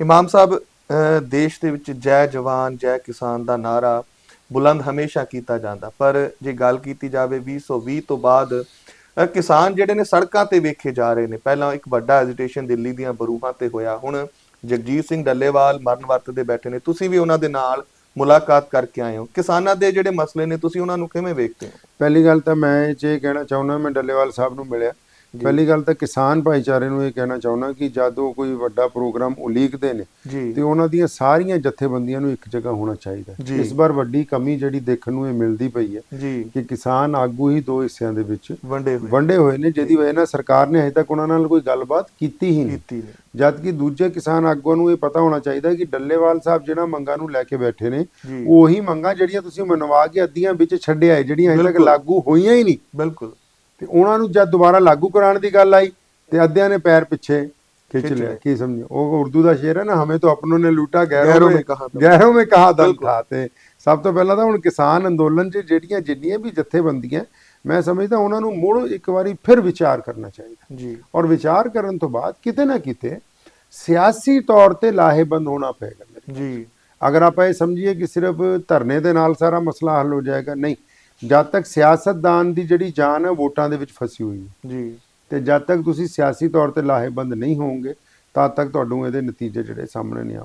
ਇਮਾਮ ਸਾਹਿਬ ਦੇਸ਼ ਦੇ ਵਿੱਚ ਜੈ ਜਵਾਨ, ਜੈ ਕਿਸਾਨ ਦਾ ਨਾਰਾ ਬੁਲੰਦ ਹਮੇਸ਼ਾ ਕੀਤਾ ਜਾਂਦਾ। ਪਰ ਜੇ ਗੱਲ ਕੀਤੀ ਜਾਵੇ 2020 ਤੋਂ ਬਾਅਦ ਕਿਸਾਨ ਜਿਹੜੇ ਨੇ ਸੜਕਾਂ ਤੇ ਵੇਖੇ ਜਾ ਰਹੇ ਨੇ। ਪਹਿਲਾਂ ਇੱਕ ਵੱਡਾ ਐਜੀਟੇਸ਼ਨ ਦਿੱਲੀ ਦੀਆਂ ਬਰੂਹਾਂ ਤੇ ਹੋਇਆ। ਹੁਣ ਜਗਜੀਤ ਸਿੰਘ ਡੱਲੇਵਾਲ ਮਰਨ ਵਰਤ ਦੇ ਬੈਠੇ ਨੇ। ਤੁਸੀਂ ਵੀ ਉਹਨਾਂ ਦੇ ਨਾਲ ਮੁਲਾਕਾਤ ਕਰਕੇ ਆਏ ਹੋ। ਕਿਸਾਨਾਂ ਦੇ ਜਿਹੜੇ ਮਸਲੇ ਨੇ, ਤੁਸੀਂ ਉਹਨਾਂ ਨੂੰ ਕਿਵੇਂ ਵੇਖਦੇ ਹੋ? ਪਹਿਲੀ ਗੱਲ ਤਾਂ ਮੈਂ ਇਹ ਇਹ ਕਹਿਣਾ ਚਾਹੁੰਦਾ, ਮੈਂ ਡੱਲੇਵਾਲ ਸਾਹਿਬ ਨੂੰ ਮਿਲਿਆ। ਪਹਿਲੀ ਗੱਲ ਤਾਂ ਕਿਸਾਨ ਭਾਈਚਾਰੇ ਨੂੰ ਇਹ ਕਹਿਣਾ ਚਾਹੁੰਦਾ ਕਿ ਜਦ ਕੋਈ ਵੱਡਾ ਪ੍ਰੋਗਰਾਮ ਉਲੀਕਦੇ ਨੇ ਤੇ ਉਹਨਾਂ ਦੀਆਂ ਸਾਰੀਆਂ ਜਥੇਬੰਦੀਆਂ ਨੂੰ ਇੱਕ ਜਗ੍ਹਾ ਹੋਣਾ ਚਾਹੀਦਾ। ਇਸ ਵਾਰ ਵੱਡੀ ਕਮੀ ਜਿਹੜੀ ਦੇਖਣ ਨੂੰ ਇਹ ਮਿਲਦੀ ਪਈ ਹੈ ਕਿ ਕਿਸਾਨ ਆਗੂ ਹੀ ਦੋ ਹਿੱਸਿਆਂ ਦੇ ਵਿੱਚ ਵੰਡੇ ਹੋਏ। ਨੇ ਜਿਹਦੀ ਵਜ੍ਹਾ ਨਾਲ ਸਰਕਾਰ ਨੇ ਹਜੇ ਤੱਕ ਉਹਨਾਂ ਨਾਲ ਕੋਈ ਗੱਲਬਾਤ ਕੀਤੀ ਹੀ ਨਹੀਂ। ਜਦ ਕਿ ਦੂਜੇ ਕਿਸਾਨ ਆਗੂਆਂ ਨੂੰ ਇਹ ਪਤਾ ਹੋਣਾ ਚਾਹੀਦਾ ਕਿ ਡੱਲੇਵਾਲ ਸਾਹਿਬ ਜਿਹੜਾ ਮੰਗਾਂ ਨੂੰ ਲੈ ਕੇ ਬੈਠੇ ਨੇ। ਉਹੀ ਮੰਗਾਂ ਜਿਹੜੀਆਂ ਤੁਸੀਂ ਮਨਵਾ ਕੇ ਅੱਧੀਆਂ ਵਿੱਚ ਛੱਡਿਆ ਹੈ ਜਿਹੜੀਆਂ ਹਜੇ ਤੱਕ। ਲਾਗੂ ਹੋਈਆਂ ਹੀ ਨਹੀਂ। ਬਿਲਕੁਲ। ਤੇ ਉਹਨਾਂ ਨੂੰ ਜਦ ਦੁਬਾਰਾ ਲਾਗੂ ਕਰਾਉਣ ਦੀ ਗੱਲ ਆਈ ਤੇ ਅੱਧਿਆਂ ਨੇ ਪੈਰ ਪਿੱਛੇ ਲਿਆ। ਲਏ। ਕੀ ਸਮਝੋ? ਉਹ ਉਰਦੂ ਦਾ ਸ਼ੇਰ ਹੈ ਨਾ ਹਮੇ ਤਾਂ ਆਪਣੋਂ ਨੇ ਲੂਟਾ ਗੈਰੋਂ ਮੇਂ ਕਹਾ। ਗੈਰੋਂ ਮੇ ਕਹਾ ਬਿਲਕੁਲ। ਥਾ। ਤੇ ਸਭ ਤੋਂ ਪਹਿਲਾਂ ਤਾਂ ਹੁਣ ਕਿਸਾਨ ਅੰਦੋਲਨ 'ਚ ਜਿਹੜੀਆਂ ਜਿੰਨੀਆਂ ਵੀ ਜਥੇਬੰਦੀਆਂ ਮੈਂ ਸਮਝਦਾ ਉਹਨਾਂ ਨੂੰ ਮੁੜ ਇੱਕ ਵਾਰੀ ਫਿਰ ਵਿਚਾਰ ਕਰਨਾ ਚਾਹੀਦਾ। ਜੀ। ਔਰ ਵਿਚਾਰ ਕਰਨ ਤੋਂ ਬਾਅਦ ਕਿਤੇ ਨਾ ਕਿਤੇ ਸਿਆਸੀ ਤੌਰ ਤੇ ਲਾਹੇਬੰਦ ਹੋਣਾ ਪਏਗਾ ਜੀ। ਅਗਰ ਆਪਾਂ ਇਹ ਸਮਝੀਏ ਕਿ ਸਿਰਫ ਧਰਨੇ ਦੇ ਨਾਲ ਸਾਰਾ ਮਸਲਾ ਹੱਲ ਹੋ ਜਾਏਗਾ ਨਹੀਂ। ਜਦ ਤੱਕ ਸਿਆਸਤਦਾਨ ਦੀ ਜਿਹੜੀ ਜਾਨ ਹੈ ਵੋਟਾਂ ਦੇ ਵਿੱਚ ਫਸੀ ਹੋਈ ਹੈ। ਜੀ। ਤੇ ਜਦ ਤੱਕ ਤੁਸੀਂ ਸਿਆਸੀ ਤੌਰ ਤੇ ਲਾਹੇਬੰਦ ਨਹੀਂ ਹੋਵੋਗੇ ਤਦ ਤੱਕ ਤੁਹਾਨੂੰ ਇਹਦੇ ਨਤੀਜੇ ਜਿਹੜੇ ਸਾਹਮਣੇ ਨਹੀਂ ਆ